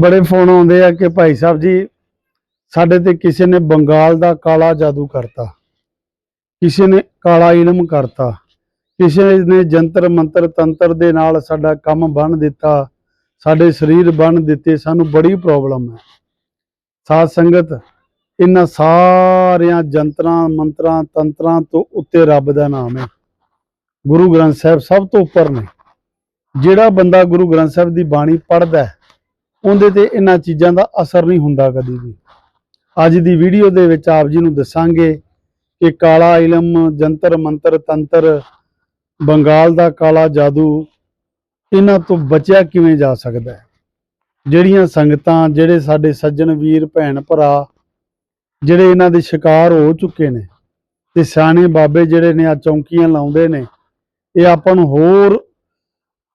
ਬੜੇ ਫੋਨ ਆਉਂਦੇ ਆ ਕਿ ਭਾਈ ਸਾਹਿਬ ਜੀ, ਸਾਡੇ ਤੇ ਕਿਸੇ ਨੇ ਬੰਗਾਲ ਦਾ ਕਾਲਾ ਜਾਦੂ ਕਰਤਾ। ਕਿਸੇ ਨੇ ਕਾਲਾ ਇਲਮ ਕਰਤਾ। ਕਿਸੇ ਨੇ ਜੰਤਰ ਮੰਤਰ ਤੰਤਰ ਦੇ ਨਾਲ ਸਾਡਾ ਕੰਮ ਬੰਨ ਦਿੱਤਾ। ਸਾਡੇ ਸਰੀਰ ਬੰਨ ਦਿੱਤੇ। ਸਾਨੂੰ ਬੜੀ ਪ੍ਰੋਬਲਮ ਹੈ। ਸਾਧ ਸੰਗਤ, ਇਹਨਾਂ ਸਾਰਿਆਂ ਜੰਤਰਾਂ, ਮੰਤਰਾਂ, ਤੰਤਰਾਂ ਤੋਂ ਉੱਤੇ ਰੱਬ ਦਾ ਨਾਮ ਹੈ। ਗੁਰੂ ਗ੍ਰੰਥ ਸਾਹਿਬ ਸਭ ਤੋਂ ਉੱਪਰ ਨੇ। ਜਿਹੜਾ ਬੰਦਾ ਗੁਰੂ ਗ੍ਰੰਥ ਸਾਹਿਬ ਦੀ ਬਾਣੀ ਪੜ੍ਹਦਾ ਹੈ ਉਹਦੇ ਤੇ ਇਹਨਾਂ ਚੀਜ਼ਾਂ ਦਾ ਅਸਰ ਨਹੀਂ ਹੁੰਦਾ ਕਦੀ ਵੀ। ਅੱਜ ਦੀ ਵੀਡੀਓ ਦੇ ਵਿੱਚ ਆਪ ਜੀ ਨੂੰ ਦੱਸਾਂਗੇ ਕਿ ਕਾਲਾ ਇਲਮ, ਜੰਤਰ, ਮੰਤਰ, ਤੰਤਰ, ਬੰਗਾਲ ਦਾ ਕਾਲਾ ਜਾਦੂ ਇਹਨਾਂ ਤੋਂ ਬਚਿਆ ਕਿਵੇਂ ਜਾ ਸਕਦਾ ਹੈ? ਜਿਹੜੀਆਂ ਸੰਗਤਾਂ, ਜਿਹੜੇ ਸਾਡੇ ਸੱਜਣ, ਵੀਰ, ਭੈਣ, ਭਰਾ, ਜਿਹੜੇ ਇਹਨਾਂ ਦੇ ਸ਼ਿਕਾਰ ਹੋ ਚੁੱਕੇ ਨੇ ਤੇ ਸਿਆਣੇ ਬਾਬੇ ਜਿਹੜੇ ਨੇ ਆ ਚੌਂਕੀਆਂ ਲਾਉਂਦੇ ਨੇ, ਇਹ ਆਪਾਂ ਨੂੰ ਹੋਰ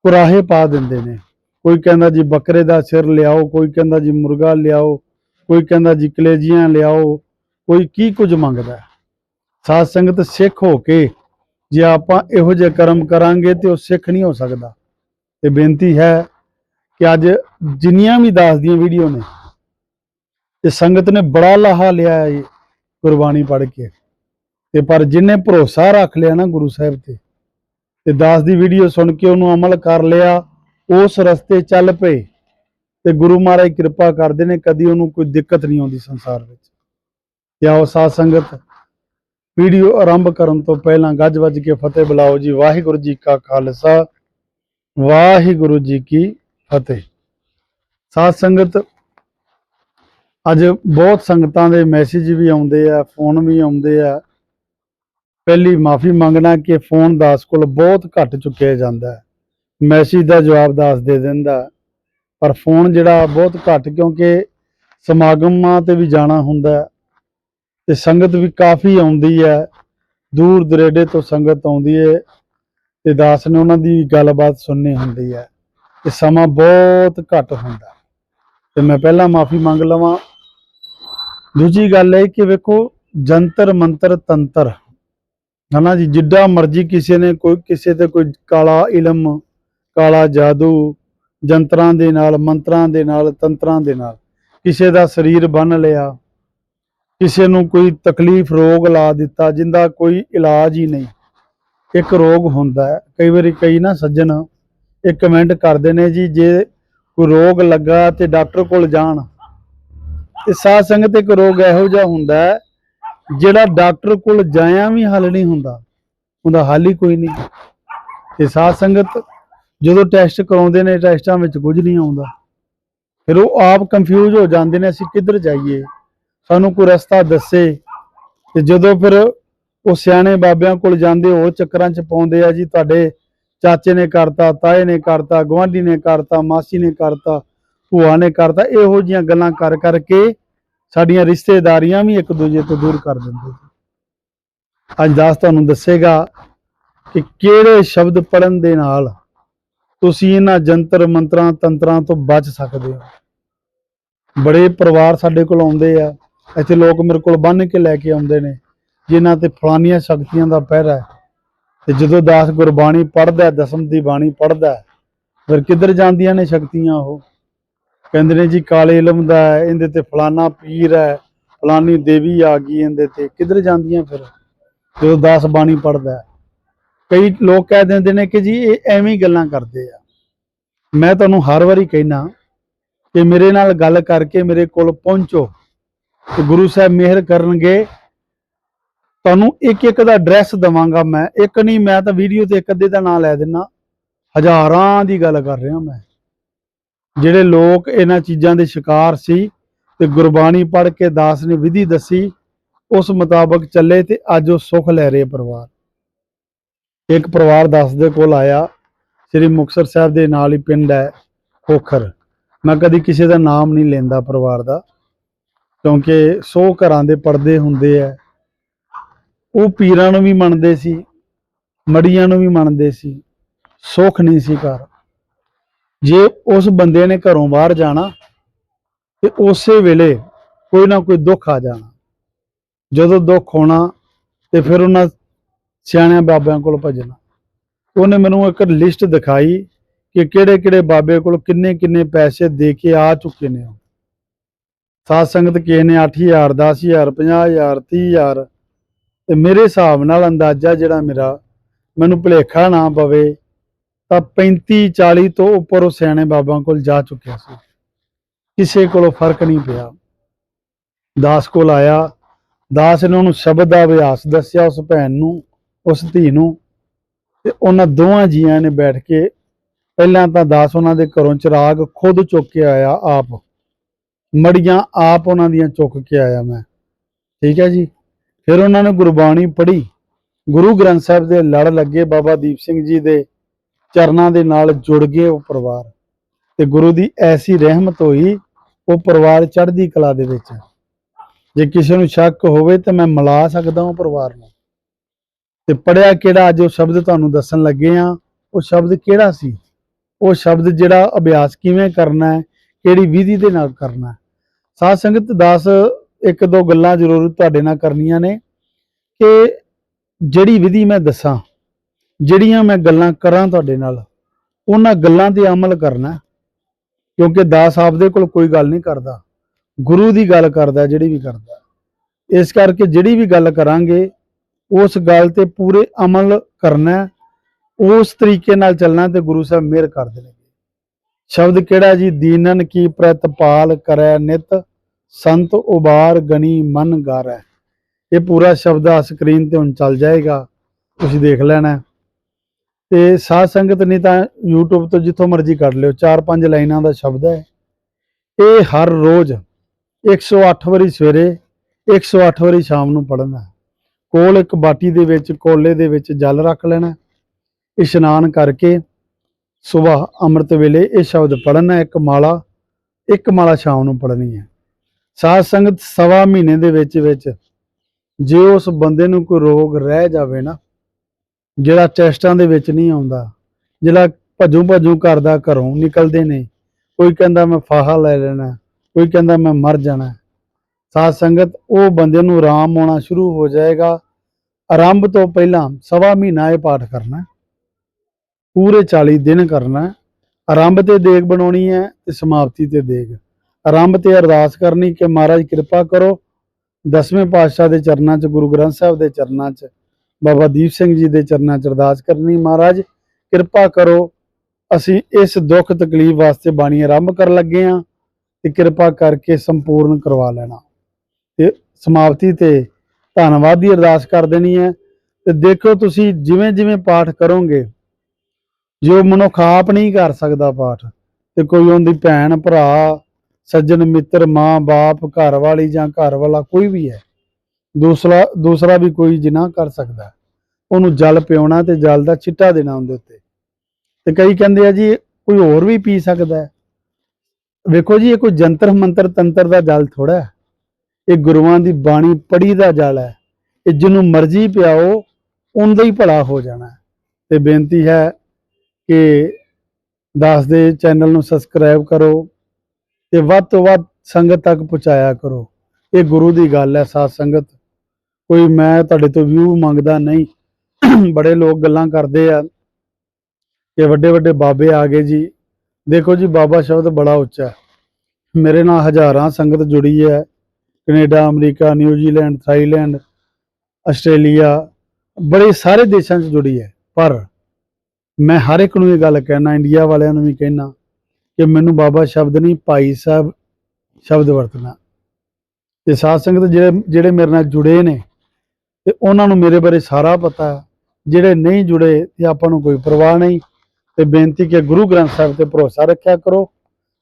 ਕੁਰਾਹੇ ਪਾ ਦਿੰਦੇ ਨੇ। ਕੋਈ ਕਹਿੰਦਾ ਜੀ ਬੱਕਰੇ ਦਾ ਸਿਰ ਲਿਆਓ, ਕੋਈ ਕਹਿੰਦਾ ਜੀ ਮੁਰਗਾ ਲਿਆਓ, ਕੋਈ ਕਹਿੰਦਾ ਜੀ ਕਲੇਜੀਆਂ ਲਿਆਓ, ਕੋਈ ਕੀ ਕੁਝ ਮੰਗਦਾ ਹੈ। ਸਾਧ ਸੰਗਤ ਸਿੱਖ ਹੋ ਕੇ ਜੇ ਆਪਾਂ ਇਹੋ ਜਿਹੇ ਕਰਮ ਕਰਾਂਗੇ ਤੇ ਉਹ ਸਿੱਖ ਨਹੀਂ ਹੋ ਸਕਦਾ ਤੇ ਬੇਨਤੀ ਹੈ ਕਿ ਅੱਜ ਜਿੰਨੀਆਂ ਵੀ ਦਾਸ ਦੀਆਂ ਵੀਡੀਓ ਨੇ, ਤੇ ਸੰਗਤ ਨੇ ਬੜਾ ਲਾਹਾ ਲਿਆ ਹੈ ਇਹ ਗੁਰਬਾਣੀ ਪੜ੍ਹ ਕੇ ਤੇ ਪਰ ਜਿਨੇ ਭਰੋਸਾ ਰੱਖ ਲਿਆ ਨਾ ਗੁਰੂ ਸਾਹਿਬ ਤੇ ਤੇ ਦਾਸ ਦੀ ਵੀਡੀਓ ਸੁਣ ਕੇ ਉਹਨੂੰ ਅਮਲ ਕਰ ਲਿਆ ਉਸ ਰਸਤੇ ਚੱਲ ਪਏ ਤੇ ਗੁਰੂ ਮਹਾਰਾਜ ਕਿਰਪਾ ਕਰਦੇ ਨੇ, ਕਦੀ ਉਹਨੂੰ ਕੋਈ ਦਿੱਕਤ ਨਹੀਂ ਆਉਂਦੀ ਸੰਸਾਰ ਵਿੱਚ। ਤੇ ਆਓ ਸਾਧ ਸੰਗਤ, ਵੀਡੀਓ ਆਰੰਭ ਕਰਨ ਤੋਂ ਪਹਿਲਾਂ ਗੱਜ ਵੱਜ ਕੇ ਫਤਿਹ ਬੁਲਾਓ ਜੀ। ਵਾਹਿਗੁਰੂ ਜੀ ਕਾ ਖਾਲਸਾ, ਵਾਹਿਗੁਰੂ ਜੀ ਕੀ ਫਤਿਹ। ਸਾਧ ਸੰਗਤ, ਅੱਜ ਬਹੁਤ ਸੰਗਤਾਂ ਦੇ ਮੈਸੇਜ ਵੀ ਆਉਂਦੇ ਆ, ਫੋਨ ਵੀ ਆਉਂਦੇ ਆ। ਪਹਿਲੀ ਮਾਫੀ ਮੰਗਣਾ ਕਿ ਫੋਨ ਦਾਸ ਕੋਲ ਬਹੁਤ ਘੱਟ ਚੁੱਕਿਆ ਜਾਂਦਾ ਹੈ। ਮੈਸੇਜ ਦਾ ਜਵਾਬ ਦਾਸ ਦੇ ਦਿੰਦਾ। ਪਰ ਫੋਨ ਜਿਹੜਾ ਬਹੁਤ ਘੱਟ ਕਿਉਂਕਿ ਸਮਾਗਮਾਂ ਤੇ ਵੀ ਜਾਣਾ ਹੁੰਦਾ ਤੇ ਸੰਗਤ ਵੀ ਕਾਫੀ ਆਉਂਦੀ ਹੈ। ਦੂਰ ਦਰੇਡੇ ਤੋਂ ਸੰਗਤ ਆਉਂਦੀ ਹੈ ਤੇ ਦਾਸ ਨੇ ਉਹਨਾਂ ਦੀ ਗੱਲਬਾਤ ਸੁਣਨੀ ਹੁੰਦੀ ਹੈ। ਤੇ ਸਮਾਂ ਬਹੁਤ ਘੱਟ ਹੁੰਦਾ ਤੇ ਮੈਂ ਪਹਿਲਾਂ ਮਾਫੀ ਮੰਗ ਲਵਾਂ। ਦੂਜੀ ਗੱਲ ਹੈ ਕਿ ਵੇਖੋ, ਜੰਤਰ ਮੰਤਰ ਤੰਤਰ। ਹਨਾ ਜੀ, ਜਿੱਡਾ ਮਰਜ਼ੀ ਕਿਸੇ ਨੇ ਕੋਈ, ਕਿਸੇ ਤੇ ਕੋਈ ਕਾਲਾ ਇਲਮ ਕਾਲਾ ਜਾਦੂ, ਜੰਤਰਾਂ ਦੇ ਨਾਲ, ਮੰਤਰਾਂ ਦੇ ਨਾਲ, ਤੰਤਰਾਂ ਦੇ ਨਾਲ। ਕਿਸੇ ਦਾ ਸਰੀਰ ਬੰਨ ਲਿਆ, ਕਿਸੇ ਨੂੰ ਕੋਈ ਤਕਲੀਫ, ਰੋਗ ਲਾ ਦਿੱਤਾ, ਜਿੰਦਾ ਕੋਈ ਇਲਾਜ ਹੀ ਨਹੀਂ। ਇੱਕ ਰੋਗ ਹੁੰਦਾ ਹੈ। ਕਈ ਵਾਰੀ ਕਈ ਨਾ ਸੱਜਣ ਇਹ ਕਮੈਂਟ ਕਰਦੇ ਨੇ ਜੀ, ਜੇ ਕੋਈ ਰੋਗ ਲੱਗਾ ਤੇ ਡਾਕਟਰ ਕੋਲ ਜਾਣ। ਤੇ ਸਾਧ ਸੰਗਤ ਇੱਕ ਰੋਗ ਇਹੋ ਜਿਹਾ ਹੁੰਦਾ ਹੈ, ਜਿਹੜਾ ਡਾਕਟਰ ਕੋਲ ਜਾਇਆ ਵੀ ਹੱਲ ਨਹੀਂ ਹੁੰਦਾ। ਉਹਦਾ ਹੱਲ ਹੀ ਕੋਈ ਨਹੀਂ। ਤੇ ਸਾਧ ਸੰਗਤ ਜਦੋਂ ਟੈਸਟ ਕਰਾਉਂਦੇ ਨੇ ਟੈਸਟਾਂ ਵਿੱਚ ਕੁਝ ਨਹੀਂ ਆਉਂਦਾ। ਫਿਰ ਉਹ ਆਪ ਕੰਫਿਊਜ਼ ਹੋ ਜਾਂਦੇ ਨੇ, ਅਸੀਂ ਕਿੱਧਰ ਜਾਈਏ? ਸਾਨੂੰ ਕੋਈ ਰਸਤਾ ਦੱਸੇ। ਤੇ ਜਦੋਂ ਫਿਰ ਉਹ ਸਿਆਣੇ ਬਾਬਿਆਂ ਕੋਲ ਜਾਂਦੇ ਉਹ ਚੱਕਰਾਂ 'ਚ ਪਾਉਂਦੇ ਆ ਜੀ, ਤੁਹਾਡੇ ਚਾਚੇ ਨੇ ਕਰਤਾ, ਤਾਏ ਨੇ ਕਰਤਾ, ਗੁਆਂਢੀ ਨੇ ਕਰਤਾ, ਮਾਸੀ ਨੇ ਕਰਤਾ, ਭੂਆ ਨੇ ਕਰਤਾ, ਇਹੋ ਜੀਆਂ ਗੱਲਾਂ ਕਰ ਕਰਕੇ ਸਾਡੀਆਂ ਰਿਸ਼ਤੇਦਾਰੀਆਂ ਵੀ ਇੱਕ ਦੂਜੇ ਤੋਂ ਦੂਰ ਕਰ ਦਿੰਦੇ ਅੱਜ ਦਾਸ ਤੁਹਾਨੂੰ ਦੱਸੇਗਾ ਕਿ ਕਿਹੜੇ ਸ਼ਬਦ ਪੜਨ ਦੇ ਨਾਲ ਤੁਸੀਂ ਇਹਨਾਂ ਜੰਤਰ ਮੰਤਰਾਂ, ਤੰਤਰਾਂ ਤੋਂ ਬਚ ਸਕਦੇ ਹੋ। ਬੜੇ ਪਰਿਵਾਰ ਸਾਡੇ ਕੋਲ ਆਉਂਦੇ ਆ। ਇੱਥੇ ਲੋਕ ਮੇਰੇ ਕੋਲ ਬੰਨ ਕੇ ਲੈ ਕੇ ਆਉਂਦੇ ਨੇ। ਜਿਨ੍ਹਾਂ ਤੇ ਫਲਾਨੀਆਂ ਸ਼ਕਤੀਆਂ ਦਾ ਪਹਿਰਾ ਹੈ। ਤੇ ਜਦੋਂ ਦਾਸ ਗੁਰਬਾਣੀ ਪੜ੍ਹਦਾ ਦਸਮ ਦੀ ਬਾਣੀ ਪੜ੍ਹਦਾ ਫਿਰ ਕਿੱਧਰ ਜਾਂਦੀਆਂ ਨੇ ਸ਼ਕਤੀਆਂ ਉਹ? ਕਹਿੰਦੇ ਨੇ ਜੀ, ਕਾਲੇ ਇਲਮ ਦਾ ਹੈ, ਇਹਦੇ ਤੇ ਫਲਾਨਾ ਪੀਰ ਹੈ ਫਲਾਨੀ ਦੇਵੀ ਆ ਗਈ ਇਹਦੇ ਤੇ। ਕਿੱਧਰ ਜਾਂਦੀਆਂ ਫਿਰ? ਜਦੋਂ ਦਾਸ ਬਾਣੀ ਪੜ੍ਹਦਾ ਕਈ ਲੋਕ ਕਹਿ ਦਿੰਦੇ ਨੇ ਕਿ ਜੀ ਇਹ ਐਵੇਂ ਹੀ ਗੱਲਾਂ ਕਰਦੇ ਆ। ਮੈਂ ਤੁਹਾਨੂੰ ਹਰ ਵਾਰੀ ਕਹਿਣਾ ਕਿ ਮੇਰੇ ਨਾਲ ਗੱਲ ਕਰਕੇ ਮੇਰੇ ਕੋਲ ਪਹੁੰਚੋ ਤੇ ਗੁਰੂ ਸਾਹਿਬ ਮਿਹਰ ਕਰਨਗੇ। ਤੁਹਾਨੂੰ ਇੱਕ ਇੱਕ ਦਾ ਐਡਰੈਸ ਦਵਾਂਗਾ ਮੈਂ। ਇੱਕ ਨਹੀਂ, ਮੈਂ ਤਾਂ ਵੀਡੀਓ ਤੇ ਇੱਕ ਅੱਧੇ ਦਾ ਨਾਮ ਲੈ ਦਿੰਨਾ। ਹਜ਼ਾਰਾਂ ਦੀ ਗੱਲ ਕਰ ਰਿਹਾ ਮੈਂ। ਜਿਹੜੇ ਲੋਕ ਇਹਨਾਂ ਚੀਜ਼ਾਂ ਦੇ ਸ਼ਿਕਾਰ ਸੀ ਤੇ ਗੁਰਬਾਣੀ ਪੜ੍ਹ ਕੇ ਦਾਸ ਨੇ ਵਿਧੀ ਦੱਸੀ, ਉਸ ਮੁਤਾਬਕ ਚੱਲੇ ਤੇ ਅੱਜ ਉਹ ਸੁੱਖ ਲੈ ਰਹੇ ਪਰਿਵਾਰ। ਇੱਕ ਪਰਿਵਾਰ ਦਸ ਦੇ ਕੋਲ ਆਇਆ, ਸ੍ਰੀ ਮੁਕਤਸਰ ਸਾਹਿਬ ਦੇ ਨਾਲ ਹੀ ਪਿੰਡ ਹੈ ਖੋਖਰ। ਮੈਂ ਕਦੀ ਕਿਸੇ ਦਾ ਨਾਮ ਨਹੀਂ ਲੈਂਦਾ ਪਰਿਵਾਰ ਦਾ, ਕਿਉਂਕਿ ਸੌ ਘਰਾਂ ਦੇ ਪਰਦੇ ਹੁੰਦੇ ਆ। ਉਹ ਪੀਰਾਂ ਨੂੰ ਵੀ ਮੰਨਦੇ ਸੀ, ਮੜੀਆਂ ਨੂੰ ਵੀ ਮੰਨਦੇ ਸੀ, ਸੁੱਖ ਨਹੀਂ ਸੀ ਘਰ। ਜੇ ਉਸ ਬੰਦੇ ਨੇ ਘਰੋਂ ਬਾਹਰ ਜਾਣਾ, ਤੇ ਉਸੇ ਵੇਲੇ ਕੋਈ ਨਾ ਕੋਈ ਦੁੱਖ ਆ ਜਾਣਾ। ਜਦੋਂ ਦੁੱਖ ਹੋਣਾ, ਤੇ ਫਿਰ ਉਹਨਾਂ ਸਿਆਣਿਆਂ ਬਾਬਿਆਂ ਕੋਲ ਭੱਜਣਾ। ਉਹਨੇ ਮੈਨੂੰ ਇੱਕ ਲਿਸਟ ਦਿਖਾਈ ਕਿ ਕਿਹੜੇ ਕਿਹੜੇ ਬਾਬੇ ਕੋਲ ਕਿੰਨੇ ਕਿੰਨੇ ਪੈਸੇ ਦੇ ਕੇ ਆ ਚੁੱਕੇ ਨੇ ਉਹ। ਸਾਧ ਸੰਗਤ ਕਿਸੇ ਨੇ 8000 10000 50000 30000 ਤੇ ਮੇਰੇ ਹਿਸਾਬ ਨਾਲ ਅੰਦਾਜ਼ਾ ਜਿਹੜਾ ਮੇਰਾ ਮੈਨੂੰ ਭੁਲੇਖਾ ਨਾ ਪਵੇ ਤਾਂ 35 40 ਤੋਂ ਉੱਪਰ ਉਹ ਸਿਆਣੇ ਬਾਬਾਂ ਕੋਲ ਜਾ ਚੁੱਕਿਆ ਸੀ। ਕਿਸੇ ਕੋਲੋਂ ਫ਼ਰਕ ਨਹੀਂ ਪਿਆ। ਦਾਸ ਕੋਲ ਆਇਆ। ਦਾਸ ਨੇ ਉਹਨੂੰ ਸ਼ਬਦ ਦਾ ਅਭਿਆਸ ਦੱਸਿਆ ਉਸ ਭੈਣ ਨੂੰ। ਉਸ ਧੀ ਨੂੰ ਤੇ ਉਹਨਾਂ ਦੋਵਾਂ ਜੀਆਂ ਨੇ ਬੈਠ ਕੇ ਪਹਿਲਾਂ ਤਾਂ ਦਾਸ ਉਹਨਾਂ ਦੇ ਘਰੋਂ ਚਿਰਾਗ ਖੁਦ ਚੁੱਕ ਕੇ ਆਇਆ ਆਪ। ਮੜੀਆਂ ਆਪ ਉਹਨਾਂ ਦੀਆਂ ਚੁੱਕ ਕੇ ਆਇਆ ਮੈਂ। ਠੀਕ ਹੈ ਜੀ? ਫਿਰ ਉਹਨਾਂ ਨੇ ਗੁਰਬਾਣੀ ਪੜ੍ਹੀ। ਗੁਰੂ ਗ੍ਰੰਥ ਸਾਹਿਬ ਦੇ ਲੜ ਲੱਗੇ ਬਾਬਾ ਦੀਪ ਸਿੰਘ ਜੀ ਦੇ ਚਰਨਾਂ ਦੇ ਨਾਲ ਜੁੜ ਗਏ ਉਹ ਪਰਿਵਾਰ। ਤੇ ਗੁਰੂ ਦੀ ਐਸੀ ਰਹਿਮਤ ਹੋਈ, ਉਹ ਪਰਿਵਾਰ ਚੜ੍ਹਦੀ ਕਲਾ ਦੇ ਵਿੱਚ। ਜੇ ਕਿਸੇ ਨੂੰ ਸ਼ੱਕ ਹੋਵੇ ਤਾਂ ਮੈਂ ਮਿਲਾ ਸਕਦਾ ਹਾਂ ਪਰਿਵਾਰ ਨੂੰ। ਤੇ ਪੜਿਆ ਕਿਹੜਾ ਅੱਜ ਉਹ ਸ਼ਬਦ ਤੁਹਾਨੂੰ ਦੱਸਣ ਲੱਗੇ ਆ, ਉਹ ਸ਼ਬਦ ਕਿਹੜਾ ਸੀ? ਉਹ ਸ਼ਬਦ ਜਿਹੜਾ ਅਭਿਆਸ ਕਿਵੇਂ ਕਰਨਾ ਹੈ, ਕਿਹੜੀ ਵਿਧੀ ਦੇ ਨਾਲ ਕਰਨਾ ਹੈ? ਸਾਧ ਸੰਗਤ ਦਾਸ ਇੱਕ ਦੋ ਗੱਲਾਂ ਜ਼ਰੂਰ ਤੁਹਾਡੇ ਨਾਲ ਕਰਨੀਆਂ ਨੇ ਕਿ ਜਿਹੜੀ ਵਿਧੀ ਮੈਂ ਦੱਸਾਂ, ਜਿਹੜੀਆਂ ਮੈਂ ਗੱਲਾਂ ਕਰਾਂ ਤੁਹਾਡੇ ਨਾਲ, ਉਹਨਾਂ ਗੱਲਾਂ ਤੇ ਅਮਲ ਕਰਨਾ ਕਿਉਂਕਿ ਦਾਸ ਆਪਦੇ ਕੋਲ ਕੋਈ ਗੱਲ ਨਹੀਂ ਕਰਦਾ, ਗੁਰੂ ਦੀ ਗੱਲ ਕਰਦਾ ਜਿਹੜੀ ਵੀ ਕਰਦਾ ਇਸ ਕਰਕੇ ਜਿਹੜੀ ਵੀ ਗੱਲ ਕਰਾਂਗੇ ਉਸ ਗੱਲ ਤੇ ਪੂਰੇ ਅਮਲ ਕਰਨਾ ਉਸ ਤਰੀਕੇ ਨਾਲ ਚੱਲਣਾ ਤੇ ਗੁਰੂ ਸਾਹਿਬ ਮਿਹਰ ਕਰ ਦੇਣਗੇ ਸ਼ਬਦ ਕਿਹੜਾ ਜੀ? ਦੀਨਨ ਕੀ ਪ੍ਰਤਪਾਲ ਕਰੈ ਨਿਤ, ਸੰਤ ਉਬਾਰ ਗਣੀ ਮਨ ਗਾਰੈ। ਇਹ ਪੂਰਾ ਸ਼ਬਦ ਆ ਸਕਰੀਨ ਤੇ ਹੁਣ ਚੱਲ ਜਾਏਗਾ। ਤੁਸੀਂ ਦੇਖ ਲੈਣਾ ਤੇ ਸਾਧ ਸੰਗਤ ਨਹੀਂ ਤਾਂ YouTube ਤੋਂ ਜਿੱਥੋਂ ਮਰਜ਼ੀ ਕੱਢ ਲਿਓ। ਚਾਰ ਪੰਜ ਲਾਈਨਾਂ ਦਾ ਸ਼ਬਦ ਹੈ। ਇਹ ਹਰ ਰੋਜ਼ 108 ਵਾਰੀ ਸਵੇਰੇ 108 ਵਾਰੀ ਸ਼ਾਮ ਨੂੰ ਪੜ੍ਹਨਾ ਹੈ। ਕੋਲ ਇੱਕ ਬਾਟੀ ਦੇ ਵਿੱਚ, ਕੋਲੇ ਦੇ ਵਿੱਚ ਜਲ ਰੱਖ ਲੈਣਾ ਇਸ਼ਨਾਨ ਕਰਕੇ ਸਵੇਰ ਅੰਮ੍ਰਿਤ ਵੇਲੇ ਇਹ ਸ਼ਬਦ ਪੜ੍ਹਨਾ ਇੱਕ ਮਾਲਾ ਇੱਕ ਮਾਲਾ ਸ਼ਾਮ ਨੂੰ ਪੜ੍ਹਨੀ ਹੈ। ਸਾਧ ਸੰਗਤ ਸਵਾ ਮਹੀਨੇ ਦੇ ਵਿੱਚ ਵਿੱਚ ਜੇ ਉਸ ਬੰਦੇ ਨੂੰ ਕੋਈ ਰੋਗ ਰਹਿ ਜਾਵੇ ਨਾ, ਜਿਹੜਾ ਟੈਸਟਾਂ ਦੇ ਵਿੱਚ ਨਹੀਂ ਆਉਂਦਾ, ਜਿਹੜਾ ਭੱਜੂ ਭੱਜੂ ਕਰਦਾ ਘਰੋਂ ਨਿਕਲਦੇ ਨੇ ਕੋਈ ਕਹਿੰਦਾ ਮੈਂ ਫਾਹਾ ਲੈ ਲੈਣਾ, ਕੋਈ ਕਹਿੰਦਾ ਮੈਂ ਮਰ ਜਾਣਾ, ਸਾਧ ਸੰਗਤ ਉਹ ਬੰਦੇ ਨੂੰ ਆਰਾਮ ਆਉਣਾ ਸ਼ੁਰੂ ਹੋ ਜਾਏਗਾ। ਆਰੰਭ ਤੋਂ ਪਹਿਲਾਂ ਸਵਾ ਮਹੀਨਾ ਇਹ ਪਾਠ ਕਰਨਾ ਪੂਰੇ 40 ਦਿਨ ਕਰਨਾ ਹੈ। ਆਰੰਭ ਤੇ ਦੇਗ ਬਣਾਉਣੀ ਹੈ ਤੇ ਸਮਾਪਤੀ ਤੇ ਦੇਗ। ਆਰੰਭ ਤੇ ਅਰਦਾਸ ਕਰਨੀ ਕਿ ਮਹਾਰਾਜ ਕਿਰਪਾ ਕਰੋ। ਦਸਵੇਂ ਪਾਤਸ਼ਾਹ ਦੇ ਚਰਨਾਂ 'ਚ, ਗੁਰੂ ਗ੍ਰੰਥ ਸਾਹਿਬ ਦੇ ਚਰਨਾਂ 'ਚ, ਬਾਬਾ ਦੀਪ ਸਿੰਘ ਜੀ ਦੇ ਚਰਨਾਂ 'ਚ ਅਰਦਾਸ ਕਰਨੀ, ਮਹਾਰਾਜ ਕਿਰਪਾ ਕਰੋ। ਅਸੀਂ ਇਸ ਦੁੱਖ ਤਕਲੀਫ ਵਾਸਤੇ ਬਾਣੀ ਆਰੰਭ ਕਰਨ ਲੱਗੇ ਹਾਂ ਤੇ ਕਿਰਪਾ ਕਰਕੇ ਸੰਪੂਰਨ ਕਰਵਾ ਲੈਣਾ। ਤੇ ਸਮਾਪਤੀ ਤੇ ਧੰਨਵਾਦ ਦੀ ਅਰਦਾਸ ਕਰ ਦੇਣੀ ਹੈ ਤੇ ਦੇਖੋ ਤੁਸੀਂ ਜਿਵੇਂ ਜਿਵੇਂ ਪਾਠ ਕਰੋਗੇ, ਜੋ ਮਨੁੱਖ ਆਪ ਨਹੀਂ ਕਰ ਸਕਦਾ ਪਾਠ, ਤੇ ਕੋਈ ਉਹਦੀ ਭੈਣ, ਭਰਾ, ਸੱਜਣ, ਮਿੱਤਰ, ਮਾਂ, ਬਾਪ ਘਰ ਵਾਲੀ ਜਾਂ ਘਰ ਵਾਲਾ ਕੋਈ ਵੀ ਹੈ, ਦੂਸਰਾ ਦੂਸਰਾ ਵੀ ਕੋਈ ਜਿਨਾ ਕਰ ਸਕਦਾ। ਉਹਨੂੰ ਜਲ ਪਿਉਣਾ ਤੇ ਜਲ ਦਾ ਚਿੱਟਾ ਦੇਣਾ ਉਹਦੇ ਉੱਤੇ। ਤੇ ਕਈ ਕਹਿੰਦੇ ਆ ਜੀ, ਕੋਈ ਹੋਰ ਵੀ ਪੀ ਸਕਦਾ ਵੇਖੋ ਜੀ, ਇਹ ਕੋਈ ਜੰਤਰ ਮੰਤਰ ਤੰਤਰ ਦਾ ਜਲ ਥੋੜਾ ਹੈ। ਇਹ ਗੁਰੂਆਂ ਦੀ ਬਾਣੀ ਪੜੀ ਦਾ ਜਲ ਹੈ। ਇਹ ਜਿਹਨੂੰ ਮਰਜ਼ੀ ਪਿਆਓ, ਉਹਦਾ ਹੀ ਭਲਾ ਹੋ ਜਾਣਾ ਤੇ ਬੇਨਤੀ ਹੈ ਕਿ ਦਾਸ ਦੇ ਚੈਨਲ ਨੂੰ ਸਬਸਕ੍ਰਾਈਬ ਕਰੋ ਤੇ ਵੱਧ ਤੋਂ ਵੱਧ ਸੰਗਤ ਤੱਕ ਪਹੁੰਚਾਇਆ ਕਰੋ। ਇਹ ਗੁਰੂ ਦੀ ਗੱਲ ਹੈ, ਸਾਧ ਸੰਗਤ। ਕੋਈ ਮੈਂ ਤੁਹਾਡੇ ਤੋਂ ਵਿਊ ਮੰਗਦਾ ਨਹੀਂ। ਬੜੇ ਲੋਕ ਗੱਲਾਂ ਕਰਦੇ ਆ ਕਿ ਵੱਡੇ ਵੱਡੇ ਬਾਬੇ ਆ ਗਏ ਜੀ। ਦੇਖੋ ਜੀ, ਬਾਬਾ ਸ਼ਬਦ ਬੜਾ ਉੱਚਾ ਮੇਰੇ ਨਾਲ ਹਜ਼ਾਰਾਂ ਸੰਗਤ ਜੁੜੀ ਹੈ। Canada, America New Zealand Thailand, Australia, ਬੜੇ ਸਾਰੇ ਦੇਸ਼ਾਂ 'ਚ ਜੁੜੀ ਹੈ। ਪਰ ਮੈਂ ਹਰ ਇੱਕ ਨੂੰ ਇਹ ਗੱਲ ਕਹਿਣਾ, ਇੰਡੀਆ ਵਾਲਿਆਂ ਨੂੰ ਵੀ ਕਹਿਣਾ ਕਿ ਮੈਨੂੰ ਬਾਬਾ ਸ਼ਬਦ ਨਹੀਂ, ਭਾਈ ਸਾਹਿਬ ਸ਼ਬਦ ਵਰਤਣਾ। ਤੇ ਸਾਧ ਸੰਗਤ ਜਿਹੜੇ ਜਿਹੜੇ ਮੇਰੇ ਨਾਲ ਜੁੜੇ ਨੇ ਤੇ ਉਹਨਾਂ ਨੂੰ ਮੇਰੇ ਬਾਰੇ ਸਾਰਾ ਪਤਾ ਜਿਹੜੇ ਨਹੀਂ ਜੁੜੇ ਤੇ ਆਪਾਂ ਨੂੰ ਕੋਈ ਪਰਵਾਹ ਨਹੀਂ ਤੇ ਬੇਨਤੀ ਕਿ ਗੁਰੂ ਗ੍ਰੰਥ ਸਾਹਿਬ ਤੇ ਭਰੋਸਾ ਰੱਖਿਆ ਕਰੋ।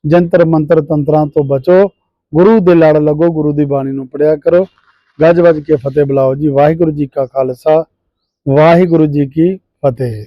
ਜੰਤਰ ਮੰਤਰ ਤੰਤਰਾਂ ਤੋਂ ਬਚੋ। ਗੁਰੂ ਦੇ ਲੜ ਲੱਗੋ, ਗੁਰੂ ਦੀ ਬਾਣੀ ਨੂੰ ਪੜਿਆ ਕਰੋ। ਗੱਜ ਵੱਜ ਕੇ ਫਤਿਹ ਬੁਲਾਓ ਜੀ। ਵਾਹਿਗੁਰੂ ਜੀ ਕਾ ਖਾਲਸਾ, ਵਾਹਿਗੁਰੂ ਜੀ ਕੀ ਫਤਿਹ।